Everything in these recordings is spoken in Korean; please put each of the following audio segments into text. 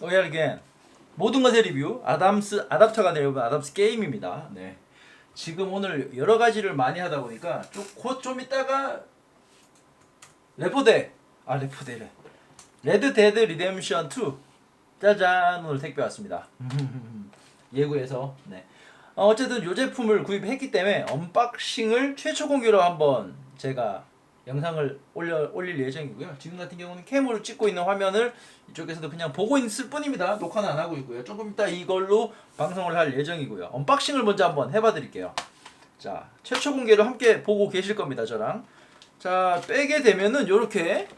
로얄 겐 모든 것의 리뷰 아담스 아답터가 내려오는 아담스 게임입니다. 네. 지금 오늘 여러 가지를 많이 하다 보니까 곧좀 있다가 레포데 아 레포데래 레드 데드 리뎀션 2 짜잔 오늘 택배 왔습니다. 예고해서 네. 어, 어쨌든 이 제품을 구입했기 때문에 언박싱을 최초 공개로 한번 제가 영상을 올려 올릴 예정이고요. 지금 같은 경우는 캠으로 찍고 있는 화면을 이쪽에서도 그냥 보고 있을 뿐입니다. 녹화는 안 하고 있고요. 조금 이따 이걸로 방송을 할 예정이고요. 언박싱을 먼저 한번 해봐 드릴게요. 자, 최초 공개를 함께 보고 계실 겁니다, 저랑. 자, 빼게 되면은 요렇게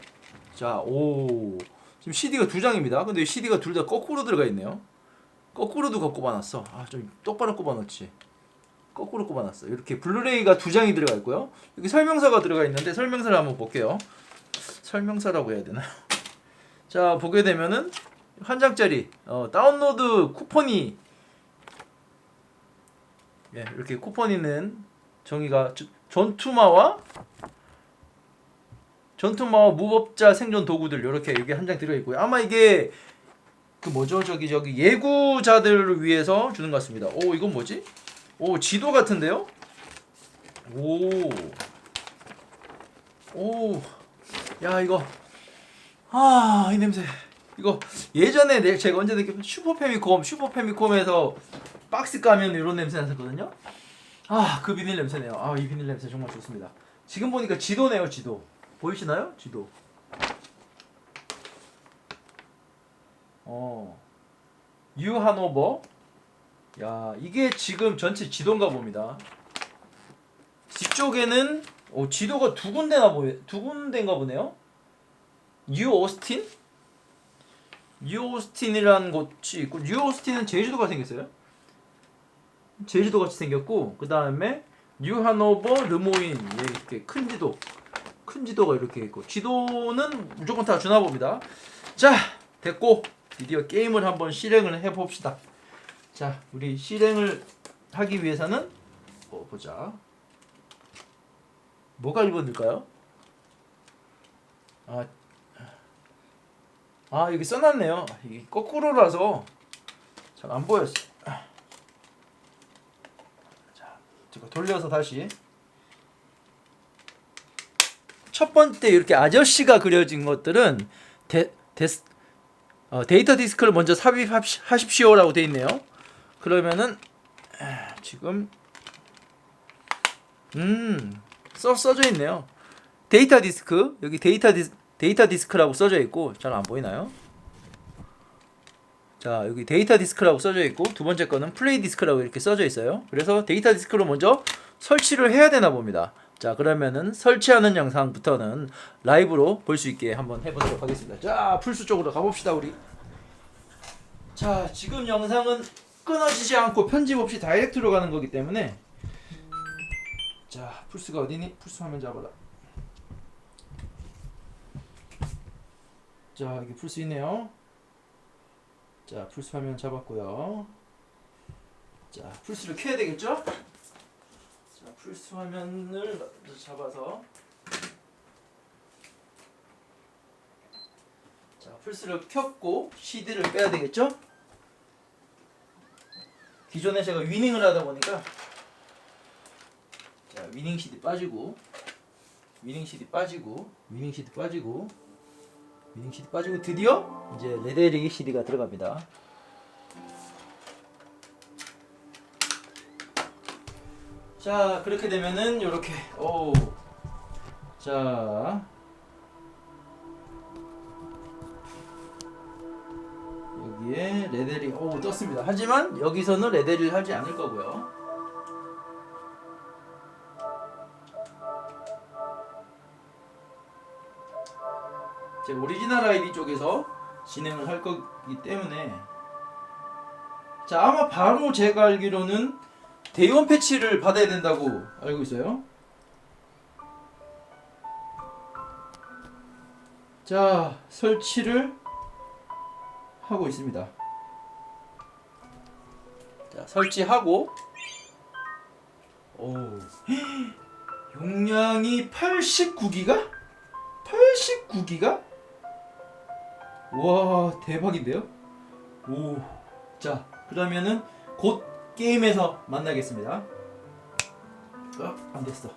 자, 오. 지금 CD가 두 장입니다. 근데 CD가 둘 다 거꾸로 들어가 있네요. 거꾸로도 꼽아놨어. 아, 좀 똑바로 꼽아놓지. 거꾸로 꼽아놨어. 이렇게 블루레이가 두 장이 들어가 있고요. 여기 설명서가 들어가 있는데 설명서를 한번 볼게요. 설명서라고 해야 되나요? 자 보게 되면은 한 장짜리 어, 다운로드 쿠폰이 예, 이렇게 쿠폰 있는 정의가 저- 전투마와 전투마와 무법자 생존 도구들 이렇게 여기 한 장 들어 있고요. 아마 이게 그 뭐죠 저기 저기 예구자들을 위해서 주는 것 같습니다. 오 이건 뭐지? 오 지도 같은데요? 오. 오. 야 이거 아 이 냄새 이거 예전에 내 제가 언제 느꼈 슈퍼 패미콤 슈퍼 패미콤에서 박스 까면 이런 냄새 났었거든요. 아 그 비닐 냄새네요. 아 이 비닐 냄새 정말 좋습니다. 지금 보니까 지도네요 지도 보이시나요 지도? 어 유하노버 야 이게 지금 전체 지도인가 봅니다. 뒤쪽에는 어, 지도가 두 군데나 보여 두 군데인가 보네요. 뉴 오스틴? 뉴 오스틴이라는 곳이 있고 뉴 오스틴은 제주도가 생겼어요. 제주도 같이 생겼고 그 다음에 뉴 하노버 르모인 예, 이렇게 큰 지도 큰 지도가 이렇게 있고 지도는 무조건 다 주나 봅니다. 자 됐고 드디어 게임을 한번 실행을 해 봅시다. 자, 우리 실행을 하기 위해서는 어, 보자. 뭐가 1번일까요? 아, 아 여기 써놨네요. 이게 거꾸로라서 잘 안 보였어. 자, 제가 돌려서 다시. 첫 번째 이렇게 아저씨가 그려진 것들은 데, 데스, 어, 데이터 디스크를 먼저 삽입하십시오라고 돼 있네요. 그러면은 아, 지금 음 써, 써져 있네요. 데이터 디스크 여기 데이터 디스, 데이터 디스크라고 써져 있고 잘 안 보이나요? 자 여기 데이터 디스크라고 써져 있고 두 번째 거는 플레이 디스크라고 이렇게 써져 있어요. 그래서 데이터 디스크로 먼저 설치를 해야 되나 봅니다. 자 그러면은 설치하는 영상부터는 라이브로 볼 수 있게 한번 해보도록 하겠습니다. 자 풀수 쪽으로 가봅시다 우리. 자 지금 영상은 끊어지지 않고 편집 없이 다이렉트로 가는 거기 때문에 자 풀스가 어디니? 풀스 화면 잡아라. 자 여기 풀스 있네요. 자 풀스 화면 잡았고요. 자 풀스를 켜야 되겠죠? 자 풀스 화면을 잡아서 자 풀스를 켰고 CD를 빼야 되겠죠? 기존에 제가 위닝을 하다 보니까 자 위닝 CD 빠지고 위닝 CD 빠지고 위닝 CD 빠지고 위닝 CD 빠지고 드디어 이제 레데리 CD가 들어갑니다. 자 그렇게 되면은 요렇게 오 자 여기에 레데리 오 떴습니다. 하지만 여기서는 레데리를 하지 않을 거고요. 제 오리지널 아이디 쪽에서 진행을 할 거기 때문에 자 아마 바로 제가 알기로는 대원 패치를 받아야 된다고 알고 있어요. 자 설치를 하고 있습니다. 자 설치하고 오 용량이 89기가? 89기가? 와 대박인데요? 오. 자, 그러면은 곧 게임에서 만나겠습니다. 어, 안 됐어.